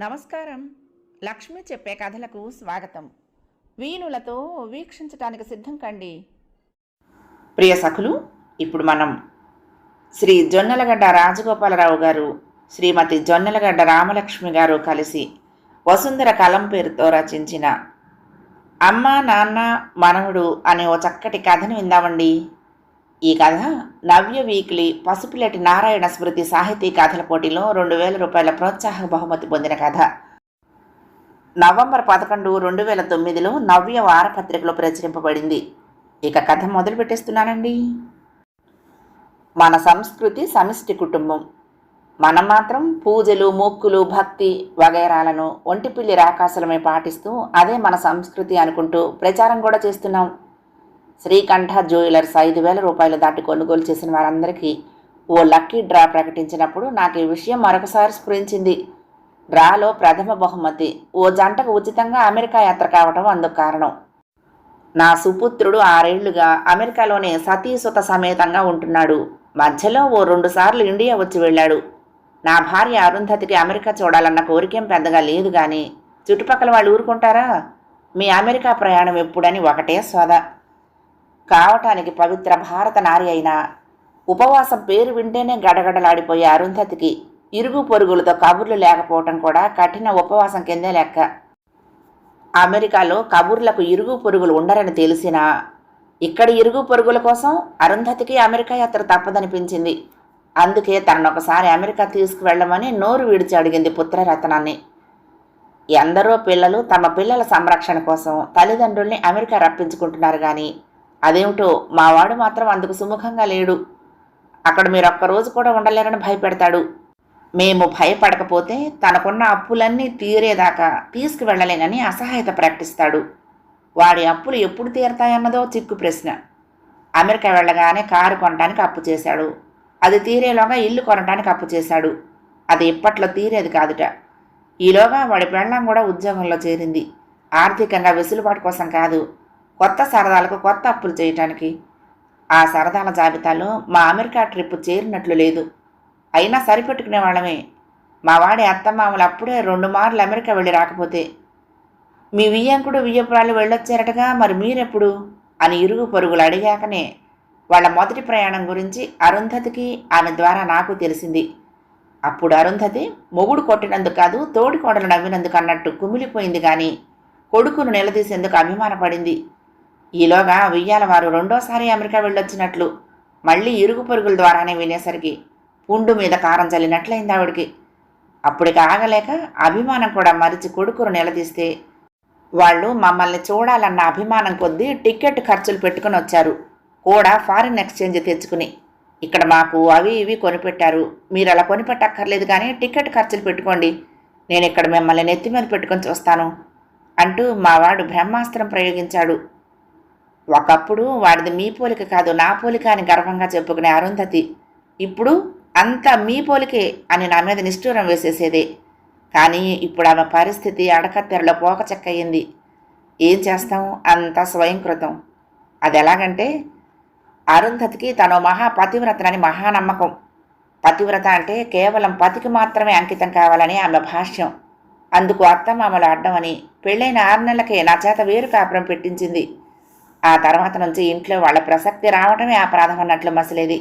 నమస్కారం. లక్ష్మి చెప్పే కథలకు స్వాగతం. వీణులతో వీక్షించటానికి సిద్ధం కండి. ప్రియ సఖులు ఇప్పుడు మనం శ్రీ జొన్నలగడ్డ రాజగోపాలరావు గారు శ్రీమతి జొన్నలగడ్డ రామలక్ష్మి గారు కలిసి వసుంధర కలం పేరుతో రచించిన అమ్మ నాన్న మనవుడు అనే ఓ చక్కటి కథను విందామండి. ఈ కథ నవ్య వీక్లీ పసుపులేటి నారాయణ స్మృతి సాహితీ కథల పోటీలో రెండు వేల రూపాయల ప్రోత్సాహక బహుమతి పొందిన కథ. నవంబర్ పదకొండు రెండు వేల తొమ్మిదిలో నవ్య వారపత్రికలో ప్రచురింపబడింది. ఇక కథ మొదలు పెట్టేస్తున్నానండి. మన సంస్కృతి సమిష్టి కుటుంబం. మనం మాత్రం పూజలు మొక్కులు భక్తి వగైరాలను ఒంటిపిల్లి రాకాసులమే పాటిస్తూ అదే మన సంస్కృతి అనుకుంటూ ప్రచారం కూడా చేస్తున్నాం. శ్రీకంఠ జ్యువెలర్స్ ఐదు వేల రూపాయలు దాటి కొనుగోలు చేసిన వారందరికీ ఓ లక్కీ డ్రా ప్రకటించినప్పుడు నాకు ఈ విషయం మరొకసారి స్ఫురించింది. డ్రాలో ప్రథమ బహుమతి ఓ జంటకు ఉచితంగా అమెరికా యాత్ర కావటం అందుకు కారణం. నా సుపుత్రుడు ఆరేళ్ళుగా అమెరికాలోనే సతీసుత సమేతంగా ఉంటున్నాడు. మధ్యలో ఓ రెండు సార్లు ఇండియా వచ్చి వెళ్ళాడు. నా భార్య అరుంధతికి అమెరికా చూడాలన్న కోరికేం పెద్దగా లేదు కానీ చుట్టుపక్కల వాళ్ళు ఊరుకుంటారా? మీ అమెరికా ప్రయాణం ఎప్పుడని ఒకటే సోదా కావటానికి పవిత్ర భారత నారి అయినా ఉపవాసం పేరు వింటేనే గడగడలాడిపోయే అరుంధతికి ఇరుగు పొరుగులతో కబుర్లు లేకపోవటం కూడా కఠిన ఉపవాసం కిందే లెక్క. అమెరికాలో కబుర్లకు ఇరుగు పొరుగులు ఉండరని తెలిసినా ఇక్కడ ఇరుగు పొరుగుల కోసం అరుంధతికి అమెరికా యాత్ర తప్పదనిపించింది. అందుకే తనను ఒకసారి అమెరికా తీసుకువెళ్ళమని నోరు విడిచి అడిగింది పుత్రరత్నాన్ని. ఎందరో పిల్లలు తమ పిల్లల సంరక్షణ కోసం తల్లిదండ్రుల్ని అమెరికా రప్పించుకుంటున్నారు కానీ అదేమిటో? మావాడు మాత్రం అందుకు సుముఖంగా లేడు. అక్కడ మీరు ఒక్కరోజు కూడా ఉండలేరని భయపెడతాడు. మేము భయపడకపోతే తనకున్న అప్పులన్నీ తీరేదాకా తీసుకువెళ్ళలేనని అసహాయత ప్రకటిస్తాడు. వాడి అప్పులు ఎప్పుడు తీరతాయన్నదో చిక్కు ప్రశ్న. అమెరికా వెళ్ళగానే కారు కొనడానికి అప్పు చేశాడు. అది తీరేలోగా ఇల్లు కొనడానికి అప్పు చేశాడు. అది ఇప్పట్లో తీరేది కాదుట. ఈలోగా వాడి పెళ్ళం కూడా ఉద్యోగంలో చేరింది. ఆర్థికంగా వెసులుబాటు కోసం కాదు. కొత్త సరదాలకు కొత్త అప్పులు చేయటానికి. ఆ సరదాల జాబితాలో మా అమెరికా ట్రిప్ చేరినట్లు లేదు. అయినా సరిపెట్టుకునే వాళ్ళమే. మా వాడి అత్తమామలు అప్పుడే రెండు మార్లు అమెరికా వెళ్ళి రాకపోతే. మీ వియ్యంకుడు వియ్యపురాలు వెళ్ళొచ్చారటగా మరి మీరెప్పుడు? అని ఇరుగు పొరుగులు అడిగాకనే వాళ్ళ మొదటి ప్రయాణం గురించి అరుంధతికి ఆమె ద్వారా నాకు తెలిసింది. అప్పుడు అరుంధతి మొగుడు కొట్టినందుకు కాదు తోడికోడలు నవ్వినందుకు అన్నట్టు కుమిలిపోయింది కానీ కొడుకును నిలదీసేందుకు అభిమానపడింది. ఈలోగా ఉయ్యాల వారు రెండోసారి అమెరికా వెళ్ళొచ్చినట్లు మళ్ళీ ఇరుగు పొరుగుల ద్వారానే వినేసరికి పుండు మీద కారం చల్లినట్లయింది ఆవిడికి. అప్పటికి ఆగలేక అభిమానం కూడా మరిచి కొడుకును నిలదీస్తే వాళ్ళు మమ్మల్ని చూడాలన్న అభిమానం కొద్దీ టికెట్ ఖర్చులు పెట్టుకుని వచ్చారు కూడా ఫారిన్ ఎక్స్చేంజ్ తెచ్చుకుని. ఇక్కడ మాకు అవి ఇవి కొనిపెట్టారు మీరు అలా కొనిపెట్టక్కర్లేదు కానీ టికెట్ ఖర్చులు పెట్టుకోండి నేను ఇక్కడ మిమ్మల్ని నెత్తి మీద పెట్టుకొని చూస్తాను అంటూ మావాడు బ్రహ్మాస్త్రం ప్రయోగించాడు. ఒకప్పుడు వాడిది మీ పోలిక కాదు నా పోలిక అని గర్వంగా చెప్పుకునే అరుంధతి ఇప్పుడు అంతా మీ పోలికే అని నా మీద నిష్ఠూరం వేసేసేదే. కానీ ఇప్పుడు ఆమె పరిస్థితి అడకత్తెరలో పోకచెక్కయింది ఏం చేస్తాం? అంతా స్వయంకృతం. అది ఎలాగంటే అరుంధతికి తను మహాపతివ్రతనని మహానమ్మకం. పతివ్రత అంటే కేవలం పతికి మాత్రమే అంకితం కావాలని ఆమె భాష్యం. అందుకు అత్తమామలు అడ్డమని పెళ్ళైన ఆరు నెలలకే నా చేత వేరు కాపురం పెట్టించింది. ఆ తర్వాత నుంచి ఇంట్లో వాళ్ళ ప్రసక్తి రావటమే అపరాధం అన్నట్లు మసిలేది.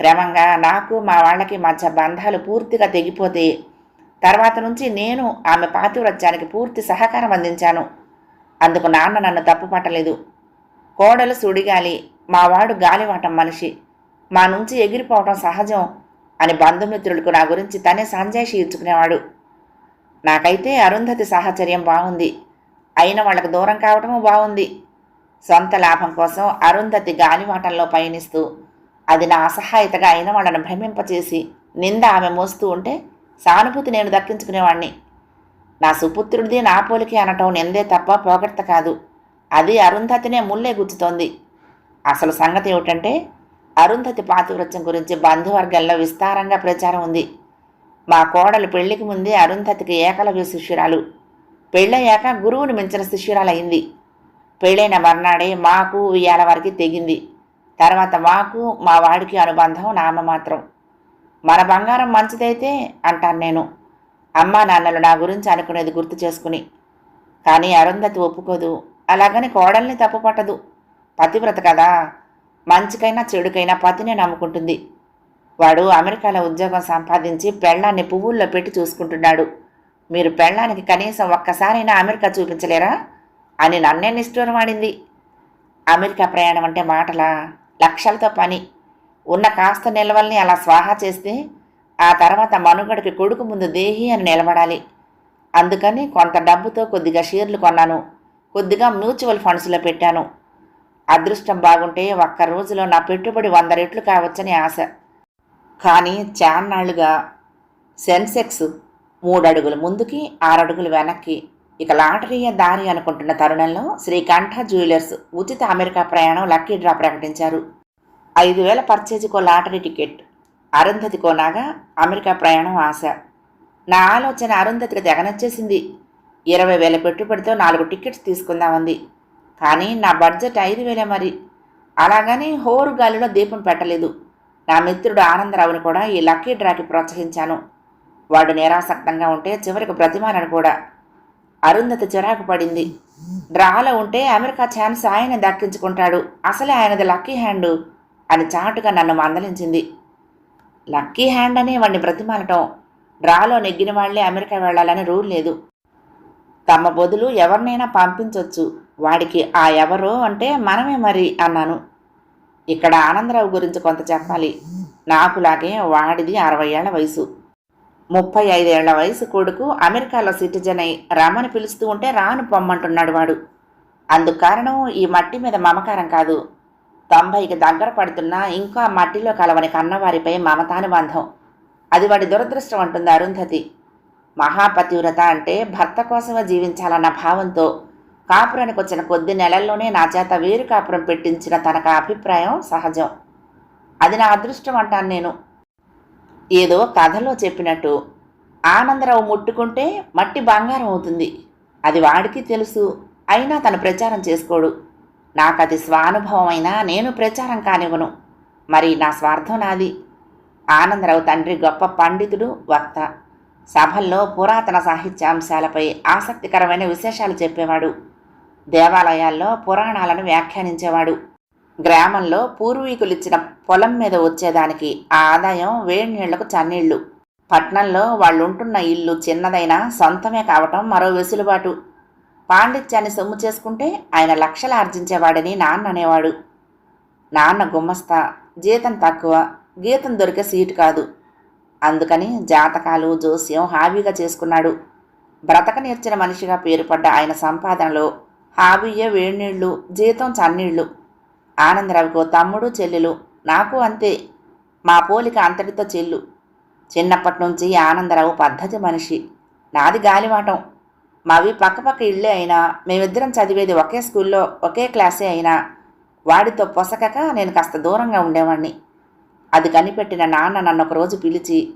క్రమంగా నాకు మా వాళ్ళకి మధ్య బంధాలు పూర్తిగా తెగిపోతే తర్వాత నుంచి నేను ఆమె పాతివ్రత్యానికి పూర్తి సహకారం అందించాను. అందుకు నాన్న నన్ను తప్పు పట్టలేదు. కోడలు సుడిగాలి మావాడు గాలివాటం మనిషి. మా నుంచి ఎగిరిపోవటం సహజం అని బంధుమిత్రులకు నా గురించి తనే సంజాయిషి ఇచ్చుకునేవాడు. నాకైతే అరుంధతి సాహచర్యం బాగుంది అయిన వాళ్ళకు దూరం కావటము బాగుంది సొంత లాభం కోసం అరుంధతి గాలివాటంలో పయనిస్తూ అది నా అసహాయతగా అయిన వాళ్ళను భ్రమింపచేసి నింద ఆమె మోస్తూ ఉంటే సానుభూతి నేను దక్కించుకునేవాణ్ణి. నా సుపుత్రుడిది నా పోలికి అనటం నిందే తప్ప పోగొడత కాదు. అది అరుంధతినే ముల్లే గుచ్చుతోంది. అసలు సంగతి ఏమిటంటే అరుంధతి పాతివృత్యం గురించి బంధువర్గాల్లో విస్తారంగా ప్రచారం ఉంది. మా కోడలు పెళ్ళికి ముందే అరుంధతికి ఏకలవ్య శిష్యురాలు. పెళ్ళయ్యాక గురువుని మించిన శిష్యురాలయ్యింది పెళ్ళైన మర్నాడే మాకు ఉయ్యాల వారికి తెగింది. తర్వాత మాకు మా వాడికి అనుబంధం నామ మాత్రం. మన బంగారం మంచిదైతే అంటాను నేను. అమ్మా నాన్నలు నా గురించి అనుకునేది గుర్తు చేసుకుని. కానీ అరుంధతి ఒప్పుకోదు. అలాగని కోడల్ని తప్పు పట్టదు. పతివ్రత కదా. మంచికైనా చెడుకైనా పతినే నమ్ముకుంటుంది. వాడు అమెరికాలో ఉద్యోగం సంపాదించి పెళ్ళాన్ని పువ్వుల్లో పెట్టి చూసుకుంటున్నాడు. మీరు పెళ్ళానికి కనీసం ఒక్కసారైనా అమెరికా చూపించలేరా? అని నన్నే నిష్ఠూరం ఆడింది. అమెరికా ప్రయాణం అంటే మాటలా? లక్షలతో పని. ఉన్న కాస్త నిల్వల్ని అలా స్వాహా చేస్తే ఆ తర్వాత మనుగడకి కొడుకు ముందు దేహి అని నిలబడాలి. అందుకని కొంత డబ్బుతో కొద్దిగా షేర్లు కొన్నాను. కొద్దిగా మ్యూచువల్ ఫండ్స్లో పెట్టాను. అదృష్టం బాగుంటే ఒక్క రోజులో నా పెట్టుబడి వంద రెట్లు కావచ్చని ఆశ. కానీ చాన్నాళ్ళుగా సెన్సెక్స్ మూడు అడుగులు ముందుకి ఆరడుగులు వెనక్కి ఇక లాటరీయ దారి అనుకుంటున్న తరుణంలో శ్రీకంఠ జ్యువెలర్స్ ఉచిత అమెరికా ప్రయాణం లక్కీ డ్రా ప్రకటించారు. ఐదు వేల పర్చేజ్కో లాటరీ టికెట్ అరుంధతి కొనాగా అమెరికా ప్రయాణం ఆశ. నా ఆలోచన అరుంధతికి తెగనొచ్చేసింది. ఇరవై వేల పెట్టుబడితో నాలుగు టికెట్స్ తీసుకుందామంది. కానీ నా బడ్జెట్ ఐదు వేలే మరి. అలాగని హోరు గాలిలో దీపం పెట్టలేదు. నా మిత్రుడు ఆనందరావుని కూడా ఈ లక్కీ డ్రాకి ప్రోత్సహించాను. వాడు నిరాసక్తంగా ఉంటే చివరికి బ్రతిమాలను కూడా. అరుంధతి చిరాకు పడింది. డ్రాలో ఉంటే అమెరికా ఛాన్స్ ఆయన దక్కించుకుంటాడు. అసలే ఆయనది లక్కీ హ్యాండ్ అని చాటుగా నన్ను మందలించింది. లక్కీ హ్యాండ్ అనే వాడిని బ్రతిమాలటం. డ్రాలో నెగ్గిన వాళ్ళే అమెరికా వెళ్ళాలని రూల్ లేదు. తమ బదులు ఎవరినైనా పంపించవచ్చు వాడికి ఆ ఎవరో అంటే మనమే మరి అన్నాను. ఇక్కడ ఆనందరావు గురించి కొంత చెప్పాలి. నాకులాగే వాడిది అరవై ఏళ్ళ వయసు. ముప్పై ఐదేళ్ళ వయసు కొడుకు అమెరికాలో సిటిజన్ అయి రామని పిలుస్తూ ఉంటే రాను పొమ్మంటున్నాడు వాడు. అందుకు కారణం ఈ మట్టి మీద మమకారం కాదు. తొంభైకి దగ్గర పడుతున్నా ఇంకా మట్టిలో కలవని కన్నవారిపై మమతానుబంధం అది వాడి దురదృష్టం అంటుంది అరుంధతి. మహాపతివ్రత అంటే భర్త కోసమే జీవించాలన్న భావంతో కాపురానికి వచ్చిన కొద్ది నెలల్లోనే నా చేత వేరు కాపురం పెట్టించిన తనకు అభిప్రాయం సహజం. అది నా అదృష్టం అంటాను నేను. ఏదో కథలో చెప్పినట్టు ఆనందరావు ముట్టుకుంటే మట్టి బంగారం అవుతుంది. అది వాడికి తెలుసు. అయినా తను ప్రచారం చేసుకోడు. నాకు అది స్వానుభవం అయినా నేను ప్రచారం కానివ్వను. మరి నా స్వార్థం నాది. ఆనందరావు తండ్రి గొప్ప పండితుడు వక్త. సభల్లో పురాతన సాహిత్యాంశాలపై ఆసక్తికరమైన విశేషాలు చెప్పేవాడు. దేవాలయాల్లో పురాణాలను వ్యాఖ్యానించేవాడు. గ్రామంలో పూర్వీకులిచ్చిన పొలం మీద వచ్చేదానికి ఆ ఆదాయం వేడి నీళ్ళకు చన్నీళ్ళు. పట్నంలో వాళ్ళుంటున్న ఇల్లు చిన్నదైనా సొంతమే కావటం మరో వెసులుబాటు. పాండిత్యాన్ని సొమ్ము చేసుకుంటే ఆయన లక్షలు ఆర్జించేవాడని నాన్న అనేవాడు. నాన్న గుమ్మస్తా జీతం తక్కువ గీతం దొరికే సీటు కాదు. అందుకని జాతకాలు జోస్యం హాబీగా చేసుకున్నాడు. బ్రతక నేర్చిన మనిషిగా పేరుపడ్డ ఆయన సంపాదనలో హాబీయే వేడినీళ్ళు జీతం చన్నీళ్ళు. ఆనందరావుకో తమ్ముడు చెల్లెలు నాకు అంతే. మా పోలిక అంతటితో చెల్లు. చిన్నప్పటి నుంచి ఆనందరావు పద్ధతి మనిషి. నాది గాలివాటం. మావి పక్కపక్క ఇళ్ళే అయినా మేమిద్దరం చదివేది ఒకే స్కూల్లో ఒకే క్లాసే అయినా వాడితో పొసకక నేను కాస్త దూరంగా ఉండేవాణ్ణి. అది కనిపెట్టిన నాన్న నన్ను ఒకరోజు పిలిచి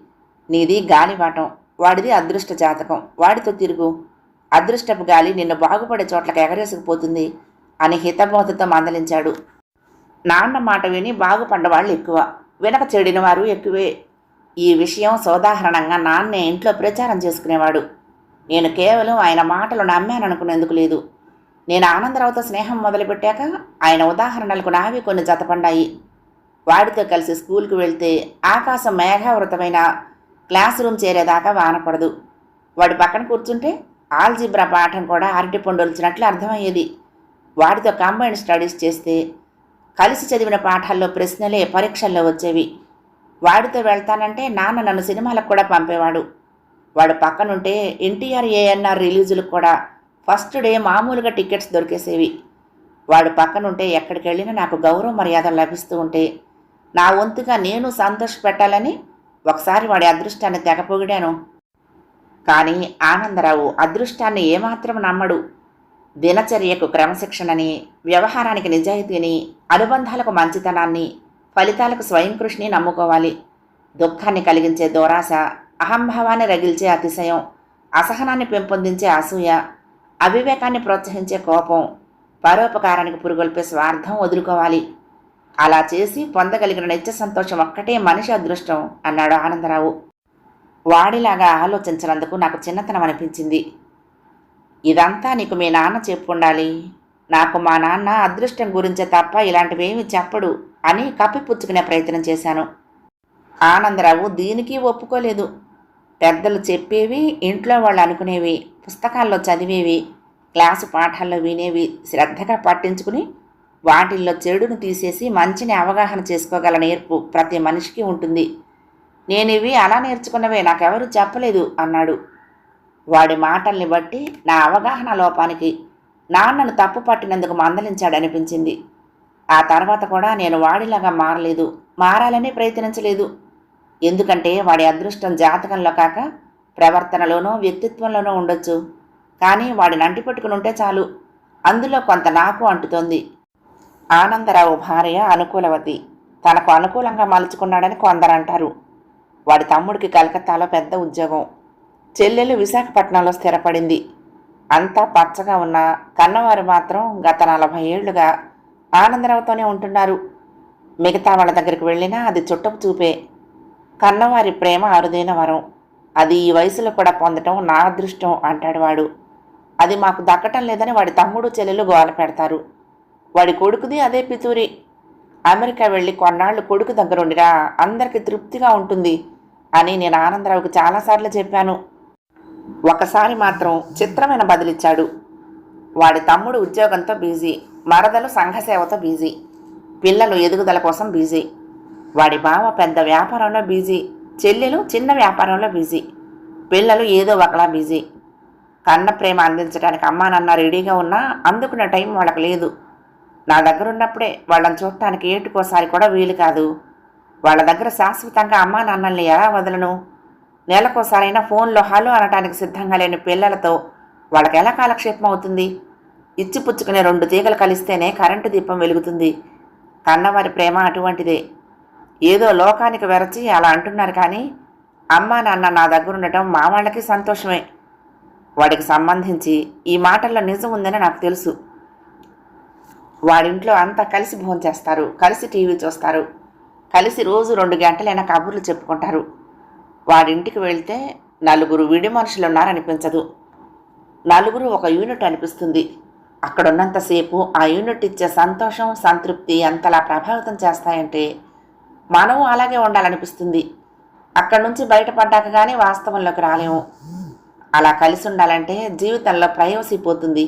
నీది గాలివాటం. వాడిది అదృష్ట జాతకం. వాడితో తిరుగు. అదృష్టపు గాలి నిన్ను బాగుపడే చోట్లకు ఎగరేసుకుపోతుంది అని హితబోధతో మందలించాడు. నాన్న మాట విని బాగుపడ్డవాళ్ళు ఎక్కువ. వెనక చెడిన వారు ఎక్కువే. ఈ విషయం సోదాహరణంగా నాన్నే ఇంట్లో ప్రచారం చేసుకునేవాడు. నేను కేవలం ఆయన మాటలు నమ్మాననుకునేందుకు లేదు. నేను ఆనందరావుతో స్నేహం మొదలుపెట్టాక ఆయన ఉదాహరణలకు నావి కొన్ని జతపడ్డాయి. వాడితో కలిసి స్కూల్కి వెళ్తే ఆకాశం మేఘావృతమైన క్లాస్ రూమ్ చేరేదాకా వానపడదు. వాడి పక్కన కూర్చుంటే ఆల్జిబ్రా పాఠం కూడా అరటి పండుల్చినట్లు అర్థమయ్యేది. వాడితో కంబైన్డ్ స్టడీస్ చేస్తే కలిసి చదివిన పాఠాల్లో ప్రశ్నలే పరీక్షల్లో వచ్చేవి. వాడితో వెళ్తానంటే నాన్న నన్ను సినిమాలకు కూడా పంపేవాడు. వాడు పక్కనుంటే ఎన్టీఆర్ ఏఎన్ఆర్ రిలీజులకు కూడా ఫస్ట్ డే మామూలుగా టికెట్స్ దొరికేసేవి. వాడు పక్కనుంటే ఎక్కడికి వెళ్ళినా నాకు గౌరవ మర్యాదలు లభిస్తూ ఉంటే నా వంతుగా నేను సంతోష పెట్టాలని ఒకసారి వాడి అదృష్టాన్ని తెగపొగిడాను కానీ ఆనందరావు అదృష్టాన్ని ఏమాత్రం నమ్మడు. దినచర్యకు క్రమశిక్షణని వ్యవహారానికి నిజాయితీని అనుబంధాలకు మంచితనాన్ని ఫలితాలకు స్వయం కృషిని నమ్ముకోవాలి. దుఃఖాన్ని కలిగించే దోరాశ అహంభావాన్ని రగిల్చే అతిశయం అసహనాన్ని పెంపొందించే అసూయ అవివేకాన్ని ప్రోత్సహించే కోపం పరోపకారానికి పురుగొల్పే స్వార్థం వదులుకోవాలి. అలా చేసి పొందగలిగిన నిత్య సంతోషం ఒక్కటే మనిషి అదృష్టం అన్నాడు ఆనందరావు. వాడిలాగా ఆలోచించినందుకు నాకు చిన్నతనం అనిపించింది. ఇదంతా నీకు మీ నాన్న చెప్పుండాలి. నాకు మా నాన్న అదృష్టం గురించే తప్ప ఇలాంటివేమి చెప్పడు అని కప్పిపుచ్చుకునే ప్రయత్నం చేశాను. ఆనందరావు దీనికి ఒప్పుకోలేదు. పెద్దలు చెప్పేవి ఇంట్లో వాళ్ళు అనుకునేవి పుస్తకాల్లో చదివేవి క్లాసు పాఠాల్లో వినేవి శ్రద్ధగా పట్టించుకుని వాటిల్లో చెడును తీసేసి మంచిని అవగాహన చేసుకోగల నేర్పు ప్రతి మనిషికి ఉంటుంది. నేనివి అలా నేర్చుకున్నవే నాకెవరూ చెప్పలేదు అన్నాడు. వాడి మాటల్ని బట్టి నా అవగాహన లోపానికి నాన్నను తప్పు పట్టినందుకు మందలించాడనిపించింది. ఆ తర్వాత కూడా నేను వాడిలాగా మారలేదు మారాలని ప్రయత్నించలేదు. ఎందుకంటే వాడి అదృష్టం జాతకంలో కాక ప్రవర్తనలోనో వ్యక్తిత్వంలోనో ఉండొచ్చు. కానీ వాడిని అంటిపెట్టుకుని ఉంటే చాలు. అందులో కొంత నాకు అంటుతోంది. ఆనందరావు భార్య అనుకూలవతి. తనకు అనుకూలంగా మలుచుకున్నాడని కొందరంటారు. వాడి తమ్ముడికి కలకత్తాలో పెద్ద ఉద్యోగం. చెల్లెలు విశాఖపట్నంలో స్థిరపడింది. అంతా పచ్చగా ఉన్న కన్నవారు మాత్రం గత నలభై ఏళ్ళుగా ఆనందరావుతోనే ఉంటున్నారు. మిగతా వాళ్ళ దగ్గరికి వెళ్ళినా అది చుట్టపు చూపే. కన్నవారి ప్రేమ అరుదైన వరం. అది ఈ వయసులో కూడా పొందటం నా అదృష్టం అంటాడు వాడు. అది మాకు దక్కటం లేదని వాడి తమ్ముడు చెల్లెలు గోల పెడతారు. వాడి కొడుకుది అదే పితూరి. అమెరికా వెళ్ళి కొన్నాళ్ళు కొడుకు దగ్గరుండిరా అందరికి తృప్తిగా ఉంటుంది అని నేను ఆనందరావుకి చాలాసార్లు చెప్పాను. ఒకసారి మాత్రం చిత్రమైన బదిలిచ్చాడు. వాడి తమ్ముడు ఉద్యోగంతో బిజీ మరదలు సంఘసేవతో బిజీ పిల్లలు ఎదుగుదల కోసం బిజీ వాడి బావ పెద్ద వ్యాపారంలో బిజీ చెల్లెలు చిన్న వ్యాపారంలో బిజీ పిల్లలు ఏదో ఒకలా బిజీ. కన్న ప్రేమ అందించడానికి అమ్మా నాన్న రెడీగా ఉన్నా అందుకున్న టైం వాళ్ళకి లేదు. నా దగ్గర ఉన్నప్పుడే వాళ్ళని చూడటానికి ఏటుకోసారి కూడా వీలు కాదు. వాళ్ళ దగ్గర శాశ్వతంగా అమ్మా నాన్నల్ని ఎలా వదలను? నెలకోసారైనా ఫోన్లో హలో అనటానికి సిద్ధంగా లేని పిల్లలతో వాళ్ళకి ఎలా కాలక్షేపం అవుతుంది? ఇచ్చిపుచ్చుకునే రెండు తీగలు కలిస్తేనే కరెంటు దీపం వెలుగుతుంది. కన్నవారి ప్రేమ అటువంటిదే. ఏదో లోకానికి వెరచి అలా అంటున్నారు కానీ అమ్మా నాన్న నా దగ్గర ఉండటం మా వాళ్ళకి సంతోషమే. వాడికి సంబంధించి ఈ మాటల్లో నిజం ఉందని నాకు తెలుసు. వాడింట్లో అంతా కలిసి భోంచేస్తారు కలిసి టీవీ చూస్తారు కలిసి రోజు రెండు గంటలైనా కబుర్లు చెప్పుకుంటారు. వాడింటికి వెళ్తే నలుగురు విడి మనుషులు ఉన్నారనిపించదు. నలుగురు ఒక యూనిట్ అనిపిస్తుంది. అక్కడున్నంతసేపు ఆ యూనిట్ ఇచ్చే సంతోషం సంతృప్తి అంతలా ప్రభావితం చేస్తాయంటే మనము అలాగే ఉండాలనిపిస్తుంది. అక్కడి నుంచి బయటపడ్డాక కానీ వాస్తవంలోకి రాలేము. అలా కలిసి ఉండాలంటే జీవితంలో ప్రైవసీ పోతుంది.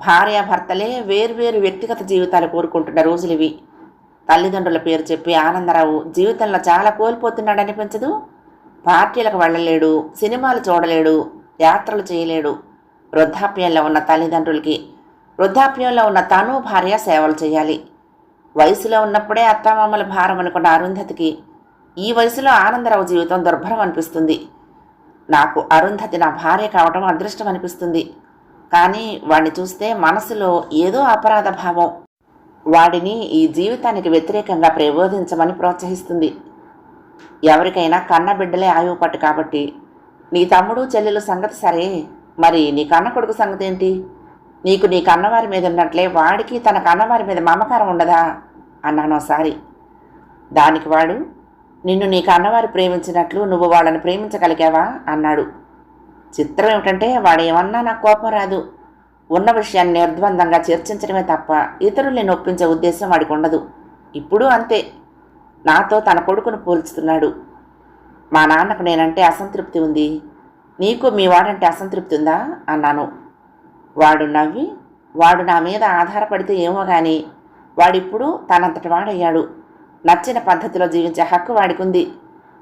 భార్యాభర్తలే వేర్వేరు వ్యక్తిగత జీవితాలు కోరుకుంటున్న రోజులు ఇవి తల్లిదండ్రుల పేరు చెప్పి ఆనందరావు జీవితంలో చాలా కోల్పోతున్నాడు అనిపించదు పార్టీలకు వెళ్ళలేడు సినిమాలు చూడలేడు యాత్రలు చేయలేడు. వృద్ధాప్యంలో ఉన్న తల్లిదండ్రులకి వృద్ధాప్యంలో ఉన్న తను భార్య సేవలు చేయాలి. వయసులో ఉన్నప్పుడే అత్తామామల భారం అనుకున్న అరుంధతికి ఈ వయసులో ఆనందరావు జీవితం దుర్భరం అనిపిస్తుంది. నాకు అరుంధతి నా భార్య కావటం అదృష్టం అనిపిస్తుంది. కానీ వాడిని చూస్తే మనసులో ఏదో అపరాధ భావం. వాడిని ఈ జీవితానికి వ్యతిరేకంగా ప్రబోధించమని ప్రోత్సహిస్తుంది. ఎవరికైనా కన్న బిడ్డలే కాబట్టి. నీ తమ్ముడు చెల్లెలు సంగతి సరే మరి నీ కన్న కొడుకు సంగతి ఏంటి? నీకు నీ కన్నవారి మీద ఉన్నట్లే వాడికి తన కన్నవారి మీద మమకారం ఉండదా? అన్నాను ఒకసారి. దానికి వాడు నిన్ను నీ కన్నవారు ప్రేమించినట్లు నువ్వు వాళ్ళని ప్రేమించగలిగావా? అన్నాడు. చిత్రం ఏమిటంటే వాడు ఏమన్నా నాకు కోపం రాదు. ఉన్న విషయాన్ని నిర్ద్వందంగా చర్చించడమే తప్ప ఇతరుల్ని నొప్పించే ఉద్దేశం వాడికి ఉండదు. ఇప్పుడు అంతే. నాతో తన కొడుకును పోల్చుతున్నాడు. మా నాన్నకు నేనంటే అసంతృప్తి ఉంది. నీకు మీ వాడంటే అసంతృప్తి ఉందా? అన్నాను. వాడు నవ్వి వాడు నా మీద ఆధారపడితే ఏమో కానీ వాడిప్పుడు తనంతటి వాడయ్యాడు. నచ్చిన పద్ధతిలో జీవించే హక్కు వాడికుంది.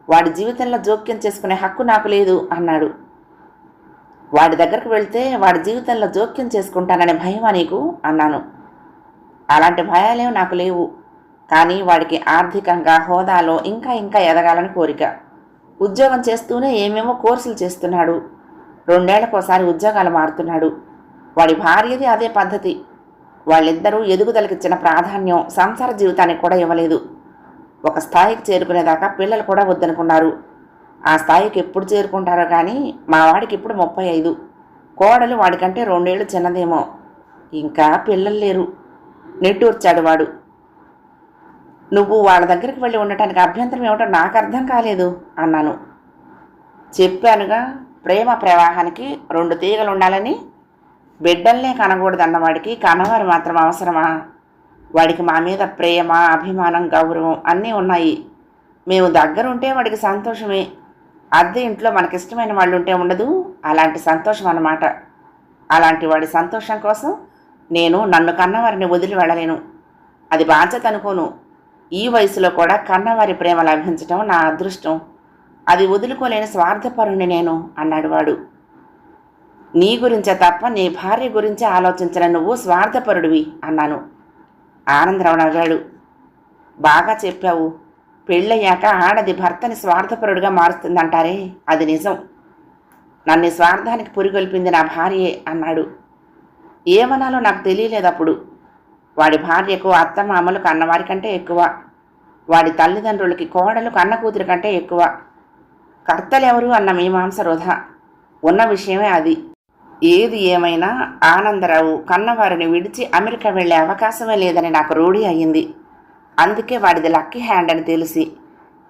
వాడి జీవితంలో జోక్యం చేసుకునే హక్కు నాకు లేదు అన్నాడు. వాడి దగ్గరకు వెళ్తే వాడి జీవితంలో జోక్యం చేసుకుంటాననే భయమా నీకు? అన్నాను. అలాంటి భయాలేం నాకు లేవు. కానీ వాడికి ఆర్థికంగా హోదాలో ఇంకా ఇంకా ఎదగాలని కోరిక. ఉద్యోగం చేస్తూనే ఏమేమో కోర్సులు చేస్తున్నాడు. రెండేళ్ళకోసారి ఉద్యోగాలు మారుతున్నాడు. వాడి భార్యది అదే పద్ధతి. వాళ్ళిద్దరూ ఎదుగుదలకిచ్చిన ప్రాధాన్యం సంసార జీవితానికి కూడా ఇవ్వలేదు. ఒక స్థాయికి చేరుకునేదాకా పిల్లలు కూడా వద్దనుకున్నారు. ఆ స్థాయికి ఎప్పుడు చేరుకుంటారో కానీ మా వాడికి ఇప్పుడు ముప్పై ఐదు. కోడలు వాడికంటే రెండేళ్ళు చిన్నదేమో. ఇంకా పిల్లలు లేరు. నిట్టూర్చాడు వాడు. నువ్వు వాళ్ళ దగ్గరికి వెళ్ళి ఉండటానికి అభ్యంతరం ఏమిటో నాకు అర్థం కాలేదు అన్నాను. చెప్పానుగా ప్రేమ ప్రవాహానికి రెండు తీగలు ఉండాలని బిడ్డల్నే కనకూడదన్నవాడికి కన్నవారు మాత్రం అవసరమా? వాడికి మా మీద ప్రేమ అభిమానం గౌరవం అన్నీ ఉన్నాయి. మేము దగ్గరుంటే వాడికి సంతోషమే. అద్దె ఇంట్లో మనకిష్టమైన వాళ్ళు ఉంటే ఉండదు అలాంటి సంతోషం అన్నమాట. అలాంటి వాడి సంతోషం కోసం నేను నన్ను కన్నవారిని వదిలి వెళ్ళలేను. అది బాధ్యత అనుకోను. ఈ వయసులో కూడా కన్నవారి ప్రేమ లభించటం నా అదృష్టం. అది వదులుకోలేని స్వార్థపరుణ్ణి నేను అన్నాడు వాడు. నీ గురించే తప్ప నీ భార్య గురించి ఆలోచించిన నువ్వు స్వార్థపరుడివి అన్నాను. ఆనందరావు నవ్వాడు. బాగా చెప్పావు. పెళ్ళయ్యాక ఆడది భర్తని స్వార్థపరుడుగా మారుస్తుందంటారే అది నిజం. నన్ను స్వార్థానికి పురిగొల్పింది నా భార్యే అన్నాడు. ఏమనాలో నాకు తెలియలేదు అప్పుడు వాడి భార్యకు అత్తమామలు కన్నవారి కంటే ఎక్కువ. వాడి తల్లిదండ్రులకి కోడలు కన్న కూతురి కంటే ఎక్కువ. కర్తలెవరు అన్న మీమాంస వృధా. ఉన్న విషయమే అది. ఏది ఏమైనా ఆనందరావు కన్నవారిని విడిచి అమెరికా వెళ్ళే అవకాశమే లేదని నాకు రూఢి అయ్యింది. అందుకే వాడిది లక్కీ హ్యాండ్ అని తెలిసి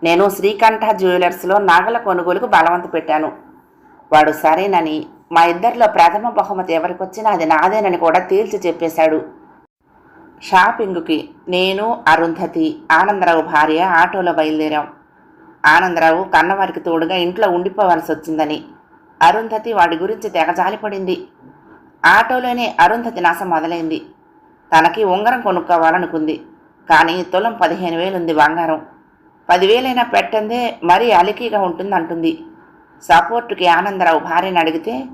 నేను శ్రీకంఠ జ్యువెలర్స్లో నగల కొనుగోలుకు బలవంత పెట్టాను. వాడు సరేనని మా ఇద్దరిలో ప్రథమ బహుమతి ఎవరికొచ్చినా అది నాదేనని కూడా తేల్చి చెప్పేశాడు. షాపింగ్కి నేను అరుంధతి ఆనందరావు భార్య ఆటోలో బయలుదేరాం. ఆనందరావు కన్నవారికి తోడుగా ఇంట్లో ఉండిపోవాల్సి వచ్చిందని. అరుంధతి వాడి గురించి తెగ జాలిపడింది. ఆటోలోనే అరుంధతి నాశ మొదలైంది. తనకి ఉంగరం కొనుక్కోవాలనుకుంది. కానీ తులం పదిహేను వేలుంది బంగారం. పదివేలైనా పెట్టందే మరీ అలికిగా ఉంటుందంటుంది. సపోర్టుకి ఆనందరావు భార్యని అడిగితే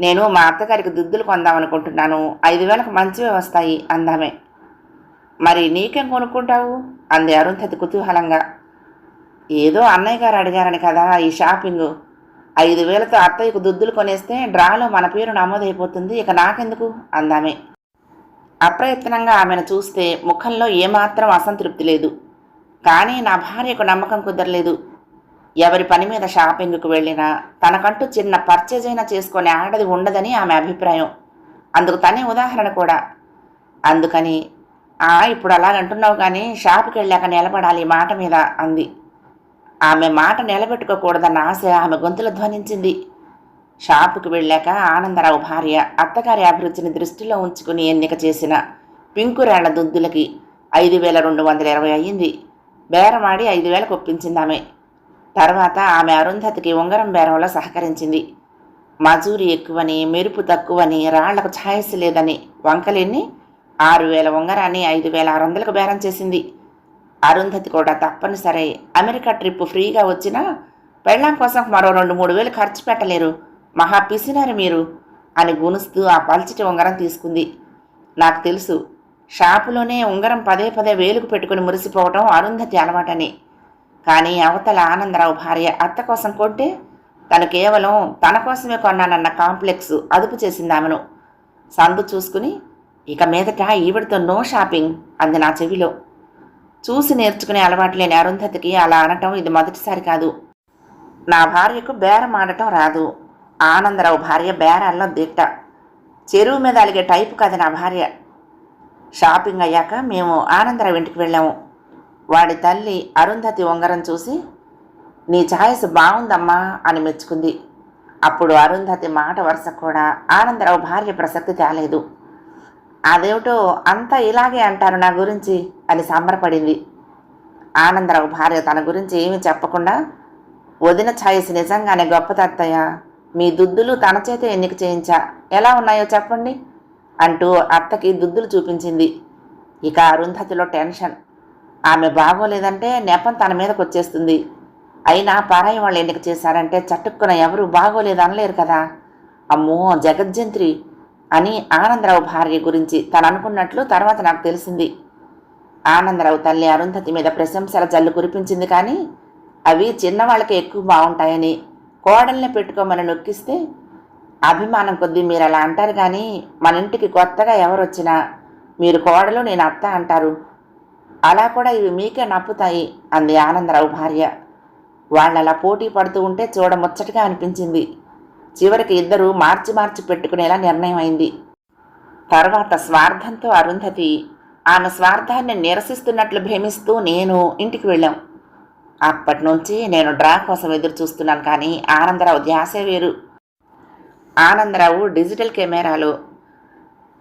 నేను మా అత్తగారికి దుద్దులు కొందామనుకుంటున్నాను. ఐదు వేలకు మంచివే వస్తాయి అందామే. మరి నీకేం కొనుక్కుంటావు? అంది అరుంధతి కుతూహలంగా. ఏదో అన్నయ్య గారు అడిగారని కదా ఈ షాపింగ్. ఐదు వేలతో అత్తయ్యకు దుద్దులు కొనేస్తే డ్రాలో మన పేరు నమోదైపోతుంది ఇక నాకెందుకు? అందామే. అప్రయత్నంగా ఆమెను చూస్తే ముఖంలో ఏమాత్రం అసంతృప్తి లేదు. కానీ నా భార్యకు నమ్మకం కుదరలేదు. ఎవరి పని మీద షాపింగ్కు వెళ్ళినా తనకంటూ చిన్న పర్చేజ్ అయినా చేసుకునే ఆడది ఉండదని ఆమె అభిప్రాయం. అందుకు తనే ఉదాహరణ కూడా. అందుకని ఇప్పుడు అలాగంటున్నావు కానీ షాపుకి వెళ్ళాక నిలబడాలి ఈ మాట మీద అంది. ఆమె మాట నిలబెట్టుకోకూడదన్న ఆశ ఆమె గొంతులో ధ్వనించింది. షాపుకి వెళ్ళాక ఆనందరావు భార్య అత్తగారి అభిరుచిని దృష్టిలో ఉంచుకుని ఎన్నిక చేసిన పింకురాళ్ళ దుద్దులకి ఐదు వేల రెండు వందల ఇరవై అయ్యింది. బేరమాడి ఐదు వేలకు ఒప్పించింది ఆమె. తర్వాత ఆమె అరుంధతికి ఉంగరం బేరంలో సహకరించింది. మజూరి ఎక్కువని మెరుపు తక్కువని రాళ్ళకు ఛాయస్ లేదని వంకలేని ఆరు వేల ఉంగరాన్ని ఐదు వేల ఆరు వందలకు బేరం చేసింది. అరుంధతి కూడా తప్పనిసరి. అమెరికా ట్రిప్ ఫ్రీగా వచ్చినా పెళ్ళాం కోసం మరో రెండు మూడు వేలు ఖర్చు పెట్టలేరు. మహా పిసినారు మీరు అని గునుస్తూ ఆ పల్చటి ఉంగరం తీసుకుంది. నాకు తెలుసు షాపులోనే ఉంగరం పదే పదే వేలుకు పెట్టుకుని మురిసిపోవటం అరుంధతి అలవాటని. కానీ అవతల ఆనందరావు భార్య అత్త కోసం కొంటే తను కేవలం తన కోసమే కొన్నానన్న కాంప్లెక్స్ అదుపు చేసింది ఆమెను సందు చూసుకుని ఇక మీదట ఈవిడతో నో షాపింగ్ అంది నా చెవిలో. చూసి నేర్చుకునే అలవాటు లేని అరుంధతికి అలా అనటం ఇది మొదటిసారి కాదు. నా భార్యకు బేరం ఆడటం రాదు. ఆనందరావు భార్య బేరాల్లో దిట్ట. చెరువు మీద అలిగే టైపు కాదు నా భార్య. షాపింగ్ అయ్యాక మేము ఆనందరావు ఇంటికి వెళ్ళాము. వాడి తల్లి అరుంధతి ఉంగరం చూసి నీ ఛాయస్ బాగుందమ్మా అని మెచ్చుకుంది. అప్పుడు అరుంధతి మాట వరుస కూడా ఆనందరావు భార్య ప్రసక్తి తేలేదు. అదేమిటో అంతా ఇలాగే అంటారు నా గురించి అని సంబరపడింది. ఆనందరావు భార్య తన గురించి ఏమీ చెప్పకుండా వదిన ఛాయస్ నిజంగానే గొప్ప తత్తయ్య మీ దుద్దులు తన చేత ఎన్నిక చేయించా? ఎలా ఉన్నాయో చెప్పండి అంటూ అత్తకి దుద్దులు చూపించింది. ఇక అరుంధతిలో టెన్షన్. ఆమె బాగోలేదంటే నెపం తన మీదకి వచ్చేస్తుంది అయినా పరాయి వాళ్ళు ఎన్నిక చేశారంటే చట్టుక్కున ఎవరు బాగోలేదు అనలేరు కదా. అమ్మో జగజ్జంత్రి. అని ఆనందరావు భార్య గురించి తను అనుకున్నట్లు తర్వాత నాకు తెలిసింది. ఆనందరావు తల్లి అరుంధతి మీద ప్రశంసల జల్లు కురిపించింది కానీ అవి చిన్నవాళ్ళకి ఎక్కువ బాగుంటాయని కోడల్ని పెట్టుకోమని నొక్కిస్తే అభిమానం కొద్దీ మీరు అలా అంటారు కానీ మన ఇంటికి కొత్తగా ఎవరు వచ్చినా మీరు కోడలు నేను అత్త అంటారు. అలా కూడా ఇవి మీకే నప్పుతాయి అంది ఆనందరావు భార్య. వాళ్ళలా పోటీ పడుతూ ఉంటే చూడ ముచ్చటగా అనిపించింది. చివరికి ఇద్దరూ మార్చి మార్చి పెట్టుకునేలా నిర్ణయం అయింది. తర్వాత స్వార్థంతో అరుంధతి ఆమె స్వార్థాన్ని నిరసిస్తున్నట్లు భ్రమిస్తూ నేను ఇంటికి వెళ్ళాం. అప్పటి నుంచి నేను డ్రా కోసం ఎదురు చూస్తున్నాను కానీ ఆనందరావు ధ్యాసే వేరు. ఆనందరావు డిజిటల్ కెమెరాలో.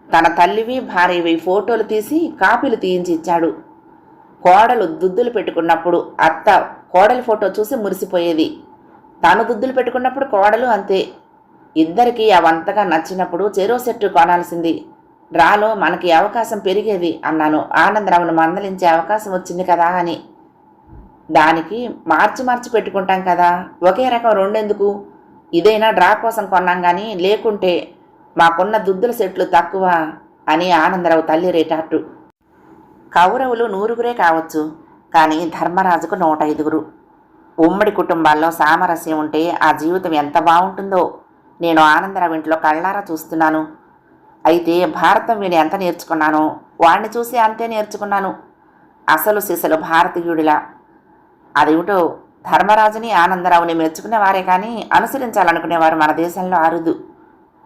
తన తల్లివి భార్యవి ఫోటోలు తీసి కాపీలు తీయించి ఇచ్చాడు. కోడలు దుద్దులు పెట్టుకున్నప్పుడు అత్త కోడలి ఫోటో చూసి మురిసిపోయేది. తాను దుద్దులు పెట్టుకున్నప్పుడు కోడలు అంతే. ఇద్దరికీ అవంతగా నచ్చినప్పుడు చెరో సెట్టు కొనాల్సింది. డ్రాలో మనకి అవకాశం పెరిగేది అన్నాను. ఆనందరావును మందలించే అవకాశం వచ్చింది కదా అని. దానికి మార్చి మార్చి పెట్టుకుంటాం కదా. ఒకే రకం రెండెందుకు? ఇదైనా డ్రా కోసం కొన్నాం కానీ లేకుంటే మాకున్న దుద్దుల సెట్లు తక్కువ అని ఆనందరావు తల్లి రేటాటు కౌరవులు నూరుగురే కావచ్చు కానీ ధర్మరాజుకు నూట ఐదుగురు. ఉమ్మడి కుటుంబాల్లో సామరస్యం ఉంటే ఆ జీవితం ఎంత బాగుంటుందో నేను ఆనందరావు ఇంట్లో కళ్ళారా చూస్తున్నాను. అయితే భారతం విని ఎంత నేర్చుకున్నానో వాణ్ణి చూసి అంతే నేర్చుకున్నాను. అసలు సిసలు భారతీయుడిలా. అదేమిటో ధర్మరాజుని ఆనందరావుని మెచ్చుకునేవారే కానీ అనుసరించాలనుకునేవారు మన దేశంలో అరుదు.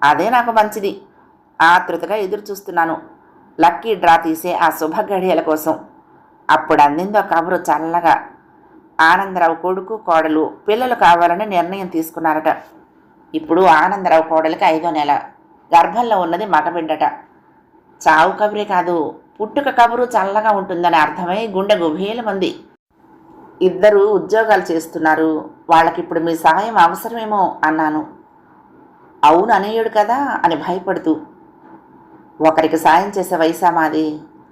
అదే నాకు మంచిది. ఆతృతగా ఎదురు చూస్తున్నాను లక్కీ డ్రా తీసే ఆ శుభ గడియల కోసం. అప్పుడు అందిందో కబురు చల్లగా. ఆనందరావు కొడుకు కోడలు పిల్లలు కావాలని నిర్ణయం తీసుకున్నారట. ఇప్పుడు ఆనందరావు కోడలికి ఐదో నెల. గర్భంలో ఉన్నది మగబిడ్డట చావు కబురే కాదు పుట్టుక కబురు చల్లగా ఉంటుందని అర్థమై గుండె గుభేలమంది ఇద్దరు ఉద్యోగాలు చేస్తున్నారు. వాళ్ళకిప్పుడు మీ సహాయం అవసరమేమో అన్నాను. అవును అనేయుడు కదా అని భయపడుతూ. ఒకరికి సాయం చేసే వయసా మాది?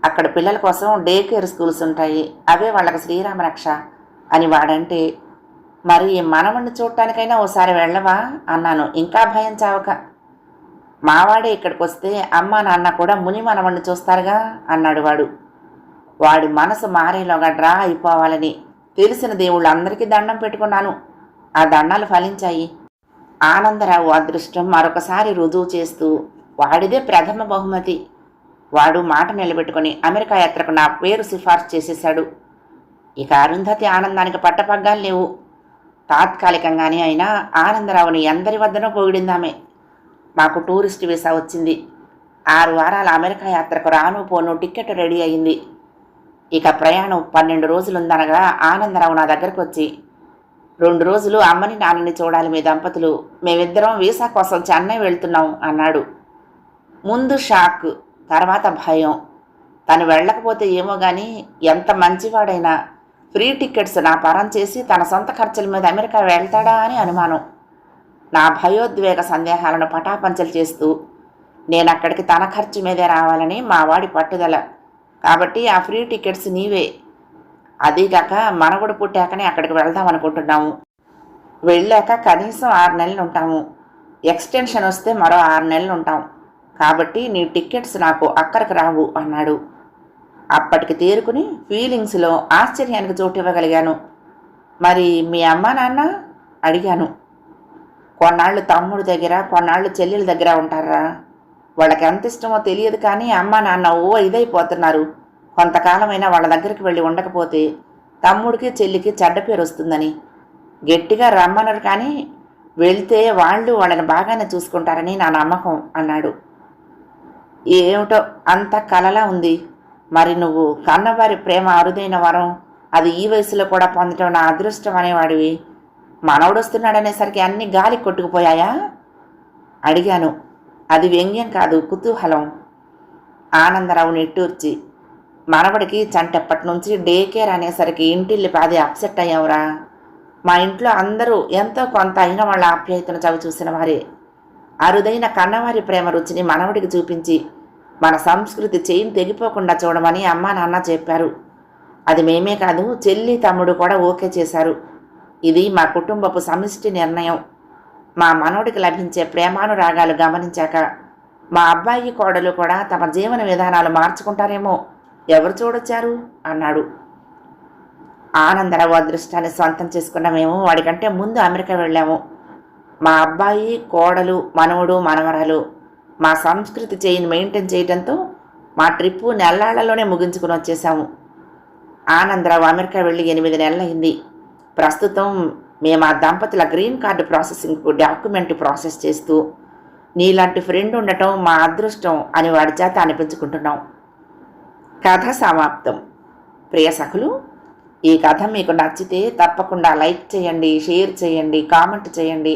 అక్కడ పిల్లల కోసం డే కేర్ స్కూల్స్ ఉంటాయి. అవే వాళ్ళకి శ్రీరామరక్ష అని వాడంటే మరి మనవణ్ణి చూడటానికైనా ఓసారి వెళ్ళవా? అన్నాను. ఇంకా భయం చావక. మావాడే ఇక్కడికి వస్తే అమ్మ నాన్న కూడా ముని మనవణ్ణి చూస్తారుగా? అన్నాడు వాడు. వాడి మనసు మారేలోగా డ్రా అయిపోవాలని తెలిసిన దేవుళ్ళు అందరికీ దండం పెట్టుకున్నాను. ఆ దండాలు ఫలించాయి. ఆనందరావు అదృష్టం మరొకసారి రుజువు చేస్తూ వాడిదే ప్రథమ బహుమతి. వాడు మాట నిలబెట్టుకుని అమెరికా యాత్రకు నా పేరు సిఫార్సు చేసేశాడు. ఇక అరుంధతి ఆనందానికి పట్టపగ్గాలు లేవు. తాత్కాలికంగానే అయినా ఆనందరావుని అందరి వద్దనూ పొగిడిందామే మాకు టూరిస్ట్ వీసా వచ్చింది. ఆరు వారాల అమెరికా యాత్రకు రాను పోను టికెట్ రెడీ అయింది. ఇక ప్రయాణం పన్నెండు రోజులుందనగా ఆనందరావు నా దగ్గరకు వచ్చి రెండు రోజులు అమ్మని నాన్నని చూడాలి మీ దంపతులు. మేమిద్దరం వీసా కోసం చెన్నై వెళ్తున్నాం అన్నాడు. ముందు షాక్ తర్వాత భయం. తను వెళ్ళకపోతే ఏమో కానీ ఎంత మంచివాడైనా ఫ్రీ టికెట్స్ నా పరం చేసి తన సొంత ఖర్చుల మీద అమెరికా వెళ్తాడా అని అనుమానం. నా భయోద్వేగ సందేహాలను పటాపంచలు చేస్తూ నేను అక్కడికి తన ఖర్చు మీదే రావాలని మా వాడి పట్టుదల. కాబట్టి ఆ ఫ్రీ టికెట్స్ నీవే. అదీగాక మనగుడు పుట్టాకనే అక్కడికి వెళ్దాం అనుకుంటున్నాము. వెళ్ళాక కనీసం ఆరు నెలలు ఉంటాము. ఎక్స్టెన్షన్ వస్తే మరో ఆరు నెలలు ఉంటాం. కాబట్టి నీ టికెట్స్ నాకు అక్కడికి రావు అన్నాడు. అప్పటికి తేరుకుని ఫీలింగ్స్లో ఆశ్చర్యానికి చోటు ఇవ్వగలిగాను మరి మీ అమ్మ నాన్న? అడిగాను. కొన్నాళ్ళు తమ్ముడు దగ్గర కొన్నాళ్ళు చెల్లెల దగ్గర ఉంటారా? వాళ్ళకి ఎంత ఇష్టమో తెలియదు కానీ అమ్మ నాన్న ఓ ఇదైపోతున్నారు. కొంతకాలమైనా వాళ్ళ దగ్గరికి వెళ్ళి ఉండకపోతే తమ్ముడికి చెల్లికి చెడ్డ పేరు వస్తుందని. గట్టిగా రమ్మన్నారు కానీ వెళ్తే వాళ్ళు వాళ్ళని బాగానే చూసుకుంటారని నా నమ్మకం అన్నాడు. ఏమిటో అంత కలలా ఉంది. మరి నువ్వు కన్నవారి ప్రేమ అరుదైన వరం. అది ఈ వయసులో కూడా పొందటం నా అదృష్టం అనేవాడివి. మనవడు వస్తున్నాడనేసరికి అన్ని గాలి కొట్టుకుపోయాయా? అడిగాను. అది వ్యంగ్యం కాదు కుతూహలం. ఆనందరావు నిట్టూర్చి మనవడికి చంటెప్పటి నుంచి డే కేర్ అనేసరికి ఇంటిల్లి పాది అప్సెట్ అయ్యావురా. మా ఇంట్లో అందరూ ఎంతో కొంత అయిన వాళ్ళ ఆప్యాయతను చవి చూసిన వారే. అరుదైన కన్నవారి ప్రేమ రుచిని మనవడికి చూపించి మన సంస్కృతి చేయిని తెగిపోకుండా చూడమని అమ్మా నాన్న చెప్పారు. అది మేమే కాదు చెల్లి తమ్ముడు కూడా ఓకే చేశారు. ఇది మా కుటుంబపు సమిష్టి నిర్ణయం. మా మనవడికి లభించే ప్రేమానురాగాలు గమనించాక మా అబ్బాయి కోడలు కూడా తమ జీవన విధానాలు మార్చుకుంటారేమో. ఎవరు చూడొచ్చారు? అన్నాడు. ఆనందరావు అదృష్టాన్ని సొంతం చేసుకున్న మేము వాడికంటే ముందు అమెరికా వెళ్ళాము. మా అబ్బాయి కోడలు మనవడు మనవరాలు మా సంస్కృతి చేయిని మెయింటైన్ చేయడంతో మా ట్రిప్పు నెల్లాళ్ళలోనే ముగించుకుని వచ్చేసాము ఆనందరావు అమెరికా వెళ్ళి ఎనిమిది నెలలైంది ప్రస్తుతం మేము ఆ దంపతుల గ్రీన్ కార్డు ప్రాసెసింగ్కు డాక్యుమెంట్ ప్రాసెస్ చేస్తూ నీలాంటి ఫ్రెండ్ ఉండటం మా అదృష్టం అని వాడి చేత అనిపించుకుంటున్నాం. కథ సమాప్తం. ప్రియ సఖులు ఈ కథ మీకు నచ్చితే తప్పకుండా లైక్ చేయండి షేర్ చేయండి కామెంట్ చేయండి.